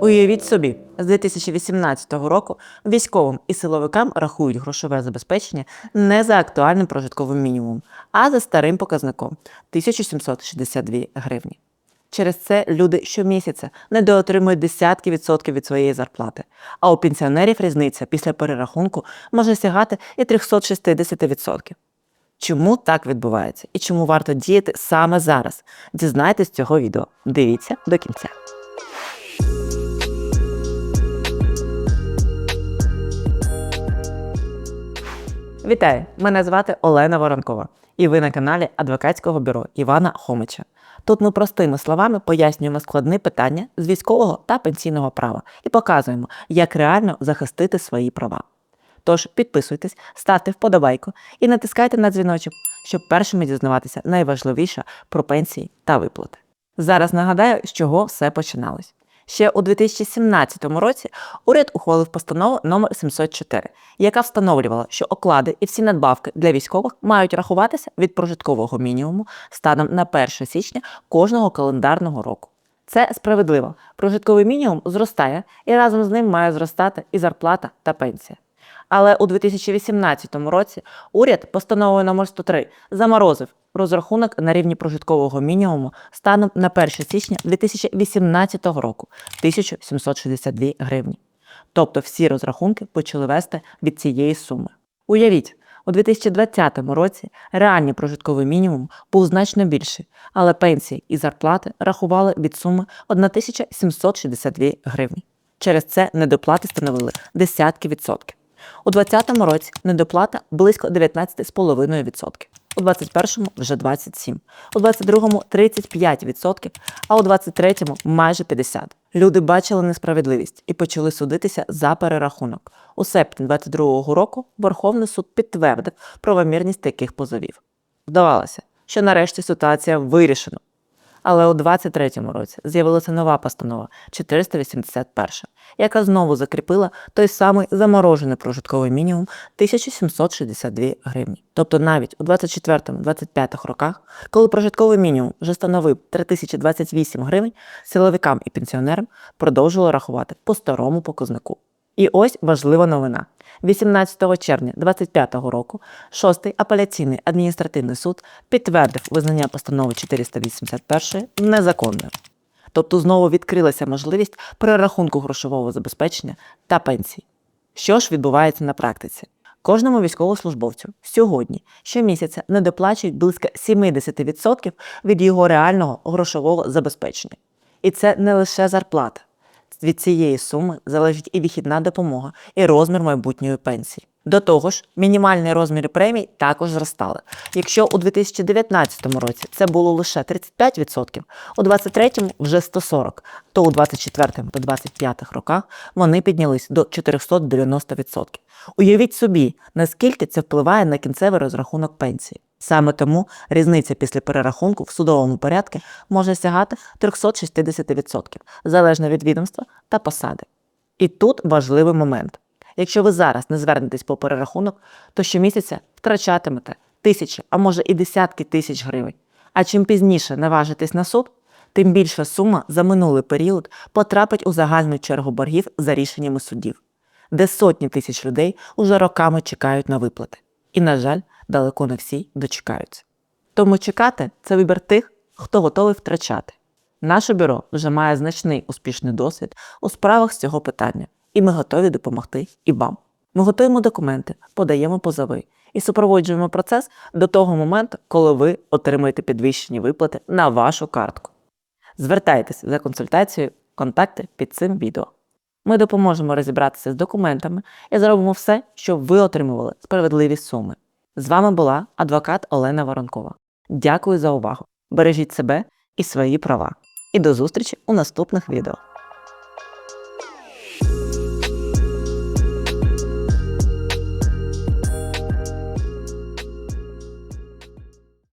Уявіть собі, з 2018 року військовим і силовикам рахують грошове забезпечення не за актуальним прожитковим мінімумом, а за старим показником 1762 гривні. Через це люди щомісяця недоотримують десятки відсотків від своєї зарплати, а у пенсіонерів різниця після перерахунку може сягати і 360 відсотків. Чому так відбувається і чому варто діяти саме зараз? Дізнайтесь цього відео. Дивіться до кінця. Вітаю! Мене звати Олена Воронкова, і ви на каналі адвокатського бюро Івана Хомича. Тут ми простими словами пояснюємо складні питання з військового та пенсійного права і показуємо, як реально захистити свої права. Тож підписуйтесь, ставте вподобайку і натискайте на дзвіночок, щоб першими дізнаватися найважливіше про пенсії та виплати. Зараз нагадаю, з чого все починалось. Ще у 2017 році уряд ухвалив постанову номер 704, яка встановлювала, що оклади і всі надбавки для військових мають рахуватися від прожиткового мінімуму станом на 1 січня кожного календарного року. Це справедливо. Прожитковий мінімум зростає, і разом з ним має зростати і зарплата та пенсія. Але у 2018 році уряд постановою номер 103 заморозив розрахунок на рівні прожиткового мінімуму станом на 1 січня 2018 року 1762 гривні. Тобто всі розрахунки почали вести від цієї суми. Уявіть, у 2020 році реальний прожитковий мінімум був значно більший, але пенсії і зарплати рахували від суми 1762 гривні. Через це недоплати становили десятки відсотків. У 2020 році недоплата близько 19,5%. У 2021 вже 27%, у 2022 – 35%, а у 2023 – майже 50%. Люди бачили несправедливість і почали судитися за перерахунок. У серпні 2022 року Верховний суд підтвердив правомірність таких позовів. Здавалося, що нарешті ситуація вирішена. Але у 23-му році з'явилася нова постанова 481, яка знову закріпила той самий заморожений прожитковий мінімум 1762 гривні. Тобто навіть у 24-25 роках, коли прожитковий мінімум вже становив 3028 гривень, силовикам і пенсіонерам продовжували рахувати по старому показнику. І ось важлива новина. 18 червня 2025 року шостий апеляційний адміністративний суд підтвердив визнання постанови 481 незаконною. Тобто знову відкрилася можливість перерахунку грошового забезпечення та пенсій. Що ж відбувається на практиці? Кожному військовослужбовцю сьогодні щомісяця недоплачують близько 70% від його реального грошового забезпечення. І це не лише зарплата. Від цієї суми залежить і вихідна допомога, і розмір майбутньої пенсії. До того ж, мінімальні розміри премій також зростали. Якщо у 2019 році це було лише 35%, у 2023 вже 140%, то у 2024 та 2025 роках вони піднялись до 490%. Уявіть собі, наскільки це впливає на кінцевий розрахунок пенсії. Саме тому різниця після перерахунку в судовому порядку може сягати 360%, залежно від відомства та посади. І тут важливий момент. Якщо ви зараз не звернетесь по перерахунок, то щомісяця втрачатимете тисячі, а може і десятки тисяч гривень. А чим пізніше наважитесь на суд, тим більша сума за минулий період потрапить у загальну чергу боргів за рішеннями судів, де сотні тисяч людей уже роками чекають на виплати. І, на жаль, далеко не всі дочекаються. Тому чекати це вибір тих, хто готовий втрачати. Наше бюро вже має значний успішний досвід у справах з цього питання, і ми готові допомогти і вам. Ми готуємо документи, подаємо позови і супроводжуємо процес до того моменту, коли ви отримаєте підвищені виплати на вашу картку. Звертайтеся за консультацією, контакти під цим відео. Ми допоможемо розібратися з документами і зробимо все, щоб ви отримували справедливі суми. З вами була адвокат Олена Воронкова. Дякую за увагу! Бережіть себе і свої права. І до зустрічі у наступних відео.